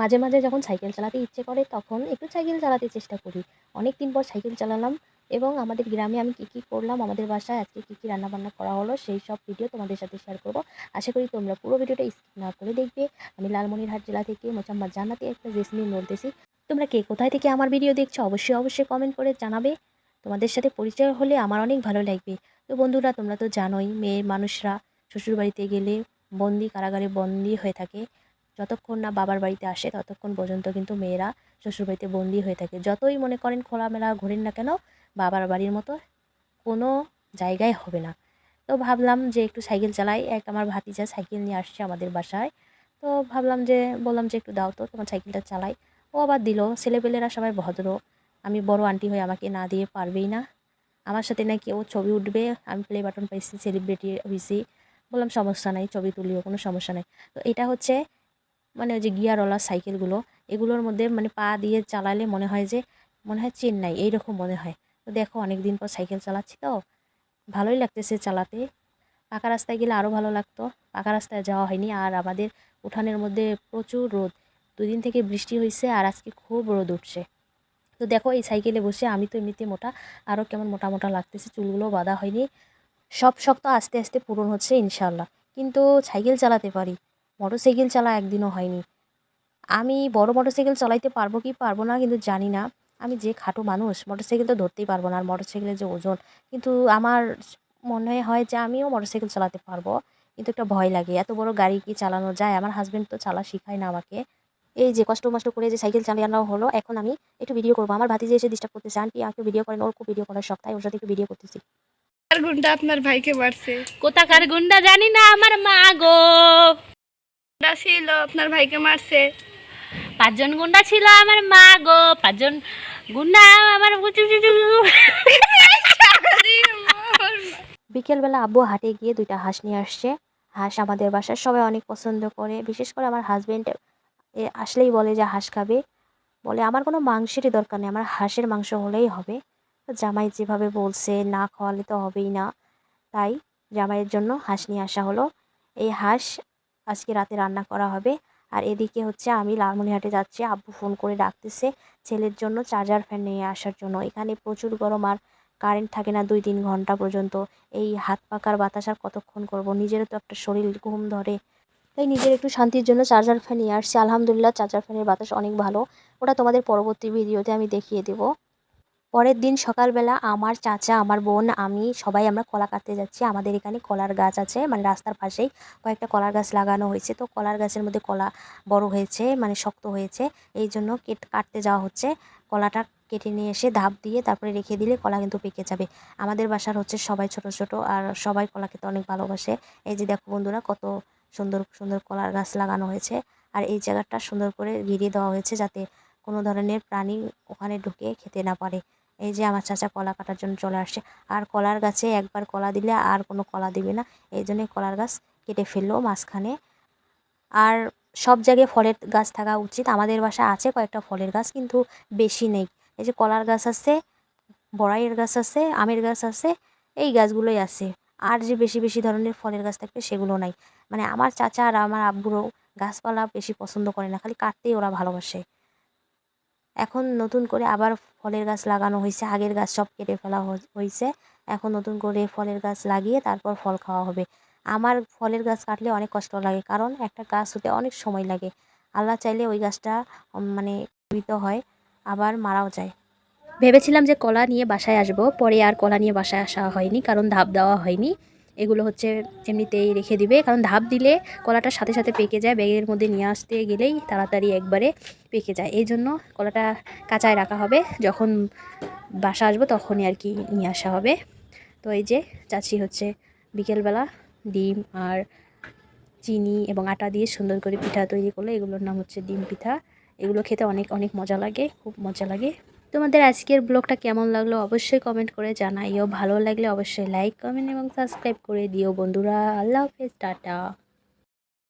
মাঝে মাঝে যখন সাইকেল চালাতে ইচ্ছে করে তখন একটু সাইকেল চালাতে চেষ্টা করি। অনেক দিন পর সাইকেল চালালাম এবং আমাদের গ্রামে আমি কী কী করলাম, আমাদের বাসায় আজকে কী কী রান্নাবান্না করা হলো সেই সব ভিডিও তোমাদের সাথে শেয়ার করব। আশা করি তোমরা পুরো ভিডিওটা স্কিপ না করে দেখবে। আমি লালমনিরহাট জেলা থেকে মোচাম্মদ জানাতে একটা জেসমিন বলতেছি। তোমরা কে কোথায় থেকে আমার ভিডিও দেখছ অবশ্যই অবশ্যই কমেন্ট করে জানাবে। তোমাদের সাথে পরিচয় হলে আমার অনেক ভালো লাগবে। তো বন্ধুরা, তোমরা তো জানোই মেয়ের মানুষরা শ্বশুরবাড়িতে গেলে বন্দি, কারাগারে বন্দি হয়ে থাকে। যতক্ষণ না বাবার বাড়িতে আসে, ততক্ষণ পর্যন্ত কিন্তু মেয়েরা শ্বশুরবাড়িতে বন্দি হয়ে থাকে। যতই মনে করেন খোলামেলা ঘোরেন না কেন, বাবার বাড়ির মতো কোনো জায়গায় হবে না। তো ভাবলাম যে একটু সাইকেল চালাই, এক আমার ভাতিজা সাইকেল নিয়ে আসছে আমাদের বাসায়। তো ভাবলাম যে, বললাম যে একটু দাও তো, তোমার সাইকেলটা চালাই। ও আবার দিল, ছেলেপেলেরা সবাই ভদ্র। আমি বড় আন্টি হয়ে আমাকে না দিয়ে পারবেই না। আমার সাথে নাকি ও ছবি উঠবে, আমি প্লে বাটন পাইছি সেলিব্রিটি হয়েছি বললাম, সমস্যা নাই, ছবি তুলিও, কোনো সমস্যা নাই। তো এটা হচ্ছে মানে ওই যে গিয়ারওয়ালা সাইকেলগুলো, এগুলোর মধ্যে মানে পা দিয়ে চালালে মনে হয় যে, মনে হয় চেন্নাই, এইরকম মনে হয়। তো দেখো অনেক দিন পর সাইকেল চালাচ্ছি তো, ভালোই লাগতেছে চালাতে। পাকা রাস্তায় গেলে আরও ভালো লাগতো। পাকা রাস্তায় যাওয়া হয়নি আর আমাদের উঠানের মধ্যে প্রচুর রোদ। দুদিন থেকে বৃষ্টি হয়েছে আর আজকে খুব রোদ উঠছে। তো দেখো এই সাইকেলে বসে আমি তো এমনিতে মোটা আরও কেমন মোটা মোটা লাগতেছে, চুলগুলো বাঁধা হয়নি। সব শক্ত আস্তে আস্তে পূরণ হচ্ছে ইনশাল্লাহ কিন্তু সাইকেল চালাতে পারি। মোটর সাইকেল চালা একদিনও হয়নি। আমি বড় মোটর সাইকেল চালাইতে পারব কি পারব না কিন্তু জানি না। আমি যে খাটো মানুষ মোটর সাইকেল তো ধরতেই পারব না আর মোটর সাইকেলের যে ওজন। কিন্তু আমার মনে হয় যে আমিও মোটর সাইকেল চালাতে পারব। কিন্তু একটা ভয় লাগে এত বড় গাড়ি কি চালানো যায়? আমার হাজব্যান্ড তো চালা শিখায় না আমাকে। এই যে কষ্ট মষ্ট করে যে সাইকেল চালানো হলো এখন আমি একটু ভিডিও করব। আমার ভাতিজে এসে ডিস্টার্ব করতেছে আন্টি আমাকে ভিডিও করেন ওর খুব ভিডিও করার শখ তাই ওর সাথে একটু ভিডিও করতেছি। আর গুন্ডা আপনার ভাইকে মারছে? কোথাকার গুন্ডা জানি না আমার মা গো। গুন্ডা ছিল আপনার ভাইকে মারছে। পাঁচজন গুন্ডা ছিল আমার মা গো পাঁচজন গুন্ডা আমার বিকেলবেলা আব্বু হাটে গিয়ে দুইটা হাঁস নিয়ে আসছে। হাঁস আমাদের বাসার সবাই অনেক পছন্দ করে। বিশেষ করে আমার হাজব্যান্ড আসলেই বলে যে হাঁস খাবে। বলে আমার কোনো মাংসেরই দরকার নেই আমার হাঁসের মাংস হলেই হবে। জামাই যেভাবে বলছে না খাওয়ালে তো হবেই না। তাই জামাইয়ের জন্য হাঁস নিয়ে আসা হলো। এই হাঁস আজকে রাতে রান্না করা হবে। আর এদিকে হচ্ছে আমি লালমনিহাটে যাচ্ছি, আব্বু ফোন করে ডাকতেছে ছেলের জন্য চার্জার ফ্যান নিয়ে আসার জন্য। এখানে প্রচুর গরম আর কারেন্ট থাকে না দুই তিন ঘণ্টা পর্যন্ত। এই হাত পাকার বাতাস আর কতক্ষণ করব? নিজেরও তো একটা শরীর ঘুম ধরে। তাই নিজের একটু শান্তির জন্য চার্জার ফ্যান নিয়ে আসছি। আলহামদুলিল্লাহ, চার্জার ফ্যানের বাতাস অনেক ভালো। ওটা তোমাদের পরবর্তী ভিডিওতে আমি দেখিয়ে দেবো। পরের দিন সকালবেলা আমার চাচা, আমার বোন, আমি সবাই আমরা কলা কাটতে যাচ্ছি। আমাদের এখানে কলার গাছ আছে মানে রাস্তার পাশেই কয়েকটা কলার গাছ লাগানো হয়েছে। তো কলার গাছের মধ্যে কলা বড় হয়েছে মানে শক্ত হয়েছে। এই জন্য কেট কাটতে যাওয়া হচ্ছে। কলাটা কেটে নিয়ে এসে ধাপ দিয়ে তারপরে রেখে দিলে কলা কিন্তু পেকে যাবে। আমাদের বাসার হচ্ছে সবাই ছোট ছোট আর সবাই কলা খেতে অনেক ভালোবাসে। এই যে দেখো বন্ধুরা কত সুন্দর সুন্দর কলার গাছ লাগানো হয়েছে। আর এই জায়গাটা সুন্দর করে ঘিরিয়ে দেওয়া হয়েছে যাতে কোনো ধরনের প্রাণী ওখানে ঢুকে খেতে না পারে। এই যে আমার চাচা কলা কাটার জন্য চলে আসছে। আর কলার গাছে একবার কলা দিলে আর কোনো কলা দিবে না। এই জন্যে কলার গাছ কেটে ফেলল মাঝখানে। আর সব জায়গায় ফলের গাছ থাকা উচিত। আমাদের বাসায় আছে কয়েকটা ফলের গাছ, কিন্তু বেশি নেই। এই যে কলার গাছ আছে, বড়াইয়ের গাছ আছে, আমের গাছ আছে, এই গাছগুলোই আছে। আর যে বেশি বেশি ধরনের ফলের গাছ থাকবে সেগুলো নাই। মানে আমার চাচা আর আমার আব্বুরও গাছপালা বেশি পছন্দ করে না, খালি কাটতেই ওরা ভালোবাসে। এখন নতুন করে আবার ফলের গাছ লাগানো হয়েছে। আগের গাছ সব কেটে ফেলা হয়েছে। এখন নতুন করে ফলের গাছ লাগিয়ে তারপর ফল খাওয়া হবে। আমার ফলের গাছ কাটলে অনেক কষ্ট লাগে, কারণ একটা গাছ হতে অনেক সময় লাগে। আল্লাহ চাইলে ওই গাছটা মানে জীবিত হয়, আবার মারাও যায়। ভেবেছিলাম যে কলা নিয়ে বাসায় আসব, পরে আর কলা নিয়ে বাসায় আসা হয়নি, কারণ ধাপ দেওয়া হয়নি। এগুলো হচ্ছে এমনিতেই রেখে দিবে। কারণ ধাপ দিলে কলাটার সাথে সাথে পেকে যায়, ব্যাগের মধ্যে নিয়ে আসতে গেলেই তাড়াতাড়ি একবারে পেকে যায়। এই জন্য কলাটা কাঁচায় রাখা হবে। যখন বাসা আসব তখনই আর কি নিয়ে আসা হবে। তো এই যে চাচি হচ্ছে বিকেলবেলা ডিম আর চিনি এবং আটা দিয়ে সুন্দর করে পিঠা তৈরি করল এগুলোর নাম হচ্ছে ডিম পিঠা। এগুলো খেতে অনেক অনেক মজা লাগে, খুব মজা লাগে। তোমাদের আজকের ব্লগটা কেমন লাগল অবশ্যই কমেন্ট করে জানাইও। ভালো লাগলে অবশ্যই লাইক কমেন্ট এবং সাবস্ক্রাইব করে দিও। বন্ধুরা, আল্লাহ হাফেজ, টাটা।